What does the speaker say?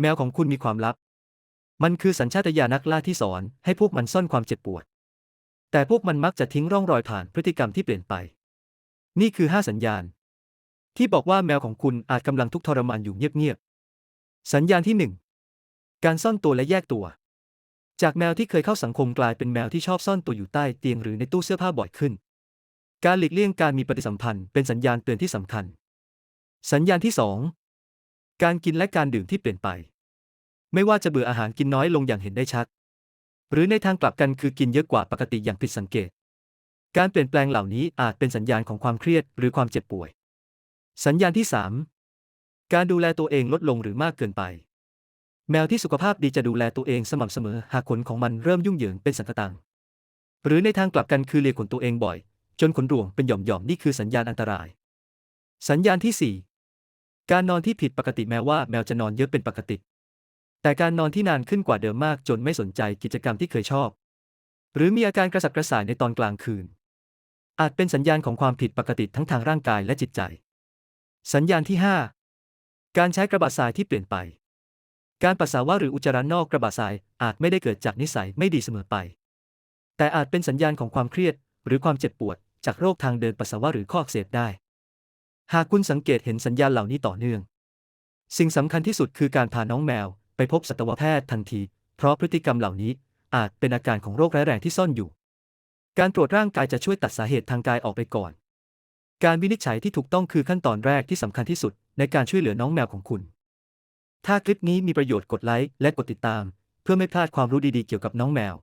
แมวของคุณมีความลับ มันคือสัญชาตญาณนักล่าที่สอนให้พวกมันซ่อนความเจ็บปวด แต่พวกมันมักจะทิ้งร่องรอยผ่านพฤติกรรมที่เปลี่ยนไป นี่คือ 5 สัญญาณ ที่บอกว่าแมวของคุณอาจกำลังทุกข์ทรมานอยู่เงียบๆ สัญญาณที่ 1 การซ่อนตัวและแยกตัว จากแมวที่เคยเข้าสังคมกลายเป็นแมวที่ชอบซ่อนตัวอยู่ใต้เตียงหรือในตู้เสื้อผ้าบ่อยขึ้น การหลีกเลี่ยงการมีปฏิสัมพันธ์เป็นสัญญาณเตือนที่สำคัญ สัญญาณที่ 2 การกินและการดื่มที่เปลี่ยนไป ไม่ว่าจะเบื่ออาหารกินน้อยลงอย่างเห็นได้ชัด หรือในทางกลับกันคือกินเยอะกว่าปกติอย่างผิดสังเกต การเปลี่ยนแปลงเหล่านี้อาจเป็นสัญญาณของความเครียดหรือความเจ็บป่วย สัญญาณที่ 3 การดูแลตัวเองลดลงหรือมากเกินไป แมวที่สุขภาพดีจะดูแลตัวเองสม่ำเสมอหากขนของมันเริ่มยุ่งเหยิงเป็นสันตตังหรือในทางกลับกันคือเลียขนตัวเองบ่อย จนขนร่วงเป็นหย่อมๆนี่คือสัญญาณอันตราย สัญญาณที่ 4 การนอนที่ผิดปกติแม้ว่าแมวจะนอนเยอะเป็นปกติ แต่การนอนที่นานขึ้นกว่าเดิมมากจนไม่สนใจกิจกรรมที่เคยชอบ หรือมีอาการกระสับกระส่ายในตอนกลางคืน อาจเป็นสัญญาณของความผิดปกติทั้งทางร่างกายและจิตใจ สัญญาณที่ 5 การใช้กระบะทรายที่เปลี่ยนไป การปัสสาวะหรืออุจจาระนอกกระบะทรายอาจไม่ได้เกิดจากนิสัยไม่ดีเสมอไป แต่อาจเป็นสัญญาณของความเครียด หรือความเจ็บปวด จากโรคทางเดินปัสสาวะหรือข้ออักเสบได้ หากคุณสังเกตเห็นสัญญาณเหล่านี้ต่อเนื่อง สิ่งสำคัญที่สุดคือการพาน้องแมว ไปพบสัตวแพทย์ทันที เพราะพฤติกรรมเหล่านี้อาจเป็นอาการของโรคร้ายแรงที่ซ่อนอยู่ การตรวจร่างกายจะช่วยตัดสาเหตุทางกายออกไปก่อน การวินิจฉัยที่ถูกต้องคือขั้นตอนแรกที่สำคัญที่สุด ในการช่วยเหลือน้องแมวของคุณ ถ้าคลิปนี้มีประโยชน์กดไลค์และกดติดตาม เพื่อไม่พลาดความรู้ดีๆเกี่ยวกับน้องแมว